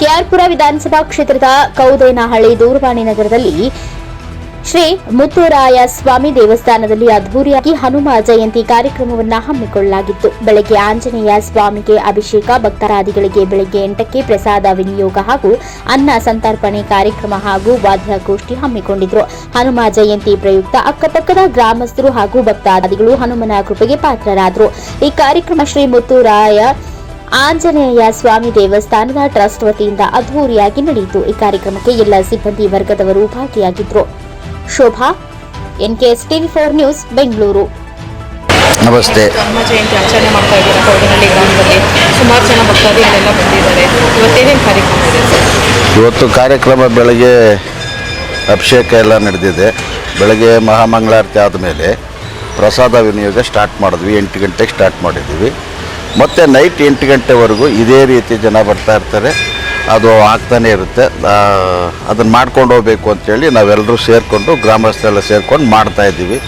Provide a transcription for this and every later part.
ಕೆಆರ್ಪುರ ವಿಧಾನಸಭಾ ಕ್ಷೇತ್ರದ ಕೌದೇನಹಳ್ಳಿ ದೂರವಾಣಿ ನಗರದಲ್ಲಿ ಶ್ರೀ ಮುತ್ತುರಾಯ ಸ್ವಾಮಿ ದೇವಸ್ಥಾನದಲ್ಲಿ ಅದ್ಭುರಿಯಾಗಿ ಹನುಮ ಜಯಂತಿ ಕಾರ್ಯಕ್ರಮವನ್ನು ಹಮ್ಮಿಕೊಳ್ಳಲಾಗಿತ್ತು. ಬೆಳಗ್ಗೆ ಆಂಜನೇಯ ಸ್ವಾಮಿಗೆ ಅಭಿಷೇಕ ಭಕ್ತರಾದಿಗಳಿಗೆ ಬೆಳಗ್ಗೆ ಎಂಟಕ್ಕೆ ಪ್ರಸಾದ, ವಿನಿಯೋಗ ಹಾಗೂ ಅನ್ನ ಸಂತರ್ಪಣೆ ಕಾರ್ಯಕ್ರಮ ಹಾಗೂ ವಾದ್ಯಗೋಷ್ಠಿ ಹಮ್ಮಿಕೊಂಡಿದ್ರು. ಹನುಮ ಜಯಂತಿ ಪ್ರಯುಕ್ತ ಅಕ್ಕಪಕ್ಕದ ಗ್ರಾಮಸ್ಥರು ಹಾಗೂ ಭಕ್ತಾದಿಗಳು ಹನುಮನ ಕೃಪೆಗೆ ಪಾತ್ರರಾದರು. ಈ ಕಾರ್ಯಕ್ರಮ ಶ್ರೀ ಮುತ್ತುರಾಯ ಆಂಜನೇಯ ಸ್ವಾಮಿ ದೇವಸ್ಥಾನದ ಟ್ರಸ್ಟ್ ವತಿಯಿಂದ ಅದ್ಧೂರಿಯಾಗಿ ನಡೆಯಿತು. ಈ ಕಾರ್ಯಕ್ರಮಕ್ಕೆ ಎಲ್ಲ ಸಿಬ್ಬಂದಿ ವರ್ಗದವರು ಭಾಗಿಯಾಗಿದ್ದರು Shobha NKS TV four news Bengaluru. ನಮಸ್ತೆ. ನಮ್ಮ ಜಯಂತಿ ಆಚರಣೆ ಮಾಡ್ತಾ ಇದ್ದಾರೆ? ಕೌಡನಹಳ್ಳಿ ಗ್ರಾಮದಲ್ಲಿ ಸುಮಾರು ಜನ ಭಕ್ತಾದಿಗಳೆಲ್ಲ ಬಂದಿದ್ದಾರೆ. ಇವತ್ತೇನೇನು ಕಾರ್ಯಕ್ರಮ ಇದೆ ಸರ್? ಇವತ್ತು ಕಾರ್ಯಕ್ರಮ ಬೆಳಗ್ಗೆ ಅಭಿಷೇಕ ಎಲ್ಲ ನಡೆದಿದೆ. ಬೆಳಗ್ಗೆ ಮಹಾಮಂಗಳಾರತಿ ಆದಮೇಲೆ ಪ್ರಸಾದ ವಿನಿಯೋಗ ಸ್ಟಾರ್ಟ್ ಮಾಡಿದ್ವಿ. ಎಂಟು ಗಂಟೆಗೆ ಸ್ಟಾರ್ಟ್ ಮಾಡಿದ್ದೀವಿ. ಮತ್ತು ನೈಟ್ ಎಂಟು ಗಂಟೆವರೆಗೂ ಇದೇ ರೀತಿ ಜನ ಬರ್ತಾ ಇರ್ತಾರೆ. ಅದು ಆಗ್ತಾನೆ ಇರುತ್ತೆ. ಅದನ್ನು ಮಾಡ್ಕೊಂಡು ಹೋಗ್ಬೇಕು ಅಂತೇಳಿ ನಾವೆಲ್ಲರೂ ಸೇರಿಕೊಂಡು ಗ್ರಾಮಸ್ಥರೆಲ್ಲ ಸೇರ್ಕೊಂಡು ಮಾಡ್ತಾ ಇದ್ದೀವಿ.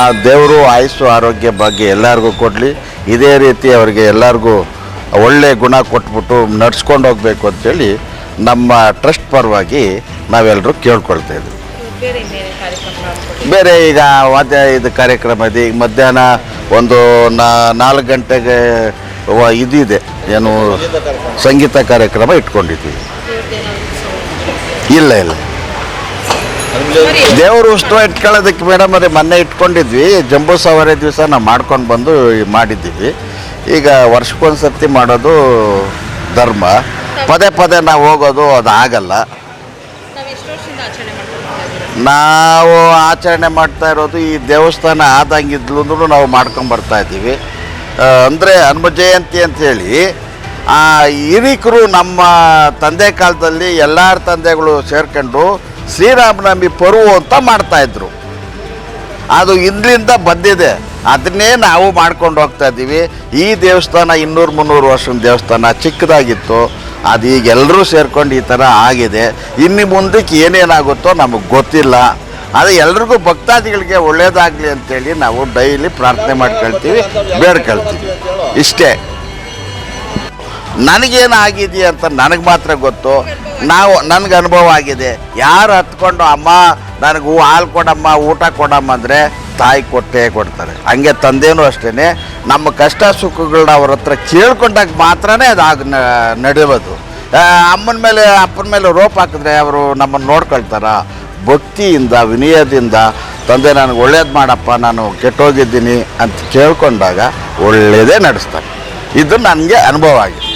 ಆ ದೇವರು ಆಯುಸ್ಸು ಆರೋಗ್ಯ ಭಾಗ್ಯ ಎಲ್ಲರಿಗೂ ಕೊಡಲಿ. ಇದೇ ರೀತಿ ಅವರಿಗೆ ಎಲ್ಲರಿಗೂ ಒಳ್ಳೆಯ ಗುಣ ಕೊಟ್ಬಿಟ್ಟು ನಡ್ಸ್ಕೊಂಡು ಹೋಗಬೇಕು ಅಂತೇಳಿ ನಮ್ಮ ಟ್ರಸ್ಟ್ ಪರವಾಗಿ ನಾವೆಲ್ಲರೂ ಕೇಳ್ಕೊಳ್ತಾ ಇದ್ದೀವಿ. ಬೇರೆ ಈಗ ವಾದ್ಯ ಇದು ಕಾರ್ಯಕ್ರಮ ಇದೆ. ಈಗ ಮಧ್ಯಾಹ್ನ ಒಂದು ನಾಲ್ಕು ಗಂಟೆಗೆ ಇದಿದೆ. ಏನು ಸಂಗೀತ ಕಾರ್ಯಕ್ರಮ ಇಟ್ಕೊಂಡಿದ್ದೀವಿ. ಇಲ್ಲ ಇಲ್ಲ. ದೇವರು ಉತ್ಸವ ಇಟ್ಕೊಳ್ಳೋದಕ್ಕೆ ಮೇಡಮ್ ಅದೇ ಮೊನ್ನೆ ಇಟ್ಕೊಂಡಿದ್ವಿ. ಜಂಬೂ ಸವಾರಿ ದಿವಸ ನಾವು ಮಾಡ್ಕೊಂಡು ಬಂದು ಮಾಡಿದ್ದೀವಿ. ಈಗ ವರ್ಷಕ್ಕೊಂದು ಸರ್ತಿ ಮಾಡೋದು ಧರ್ಮ. ಪದೇ ಪದೇ ನಾವು ಹೋಗೋದು ಅದು ಆಗಲ್ಲ ನಾವು ಎಷ್ಟು ವರ್ಷದಿಂದ ಆಚರಣೆ ಮಾಡ್ಕೊಂಡು ಬರ್ತಾ ಇದ್ದೀರಾ ನಾವು ಆಚರಣೆ ಮಾಡ್ತಾ ಇರೋದು ಈ ದೇವಸ್ಥಾನ ಆದಂಗಿದ್ಲು ನಾವು ಮಾಡ್ಕೊಂಡು ಬರ್ತಾ ಇದ್ದೀವಿ. ಅಂದರೆ ಹನುಮ ಜಯಂತಿ ಅಂಥೇಳಿ ಆ, ಹಿರಿಕರು ನಮ್ಮ ತಂದೆ ಕಾಲದಲ್ಲಿ ಎಲ್ಲರ ತಂದೆಗಳು ಸೇರ್ಕೊಂಡು ಶ್ರೀರಾಮನವಮಿ ಪರ್ವ ಅಂತ ಮಾಡ್ತಾಯಿದ್ರು ಅದು ಇಲ್ಲಿಂದ ಬಂದಿದೆ. ಅದನ್ನೇ ನಾವು ಮಾಡ್ಕೊಂಡು ಹೋಗ್ತಾ ಇದ್ದೀವಿ. ಈ ದೇವಸ್ಥಾನ ಇನ್ನೂರು ಮುನ್ನೂರು ವರ್ಷದ ದೇವಸ್ಥಾನ ಚಿಕ್ಕದಾಗಿತ್ತು. ಅದು ಈಗ ಎಲ್ಲರೂ ಸೇರ್ಕೊಂಡು ಈ ಥರ ಆಗಿದೆ. ಇನ್ನು ಮುಂದಕ್ಕೆ ಏನೇನಾಗುತ್ತೋ ನಮಗೆ ಗೊತ್ತಿಲ್ಲ. ಅದು ಎಲ್ರಿಗೂ ಭಕ್ತಾದಿಗಳಿಗೆ ಒಳ್ಳೇದಾಗಲಿ ಅಂತೇಳಿ ನಾವು ಡೈಲಿ ಪ್ರಾರ್ಥನೆ ಮಾಡ್ಕೊಳ್ತೀವಿ, ಬೇಡ್ಕೊಳ್ತೀವಿ. ಇಷ್ಟೇ. ನನಗೇನು ಆಗಿದೆಯಾ ಅಂತ ನನಗೆ ಮಾತ್ರ ಗೊತ್ತು. ನಾವು ನನಗೆ ಅನುಭವ ಆಗಿದೆ. ಯಾರು ಹತ್ಕೊಂಡು ಅಮ್ಮ, ನನಗೆ ಹಾಲು ಕೊಡಮ್ಮ, ಊಟ ಕೊಡಮ್ಮ ಅಂದರೆ ತಾಯಿ ಕೊಟ್ಟೇ ಕೊಡ್ತಾರೆ. ಹಂಗೆ ತಂದೆನೂ ಅಷ್ಟೇ ನಮ್ಮ ಕಷ್ಟ ಸುಖಗಳನ್ನ ಅವ್ರ ಹತ್ರ ಕೇಳ್ಕೊಂಡಾಗ ಮಾತ್ರನೇ ಅದು ಆಗ ನಡೆಯೋದು. ಅಮ್ಮನ ಮೇಲೆ, ಅಪ್ಪನ ಮೇಲೆ ರೋಪ್ ಹಾಕಿದ್ರೆ ಅವರು ನಮ್ಮನ್ನು ನೋಡ್ಕೊಳ್ತಾರ. ಭಕ್ತಿಯಿಂದ, ವಿನಯದಿಂದ ತಂದೆ ನನಗೆ ಒಳ್ಳೇದು ಮಾಡಪ್ಪ, ನಾನು ಕೆಟ್ಟೋಗಿದ್ದೀನಿ ಅಂತ ಕೇಳ್ಕೊಂಡಾಗ ಒಳ್ಳೆಯದೇ ನಡೆಸ್ತಾರೆ. ಇದು ನನಗೆ ಅನುಭವ ಆಗಿದೆ.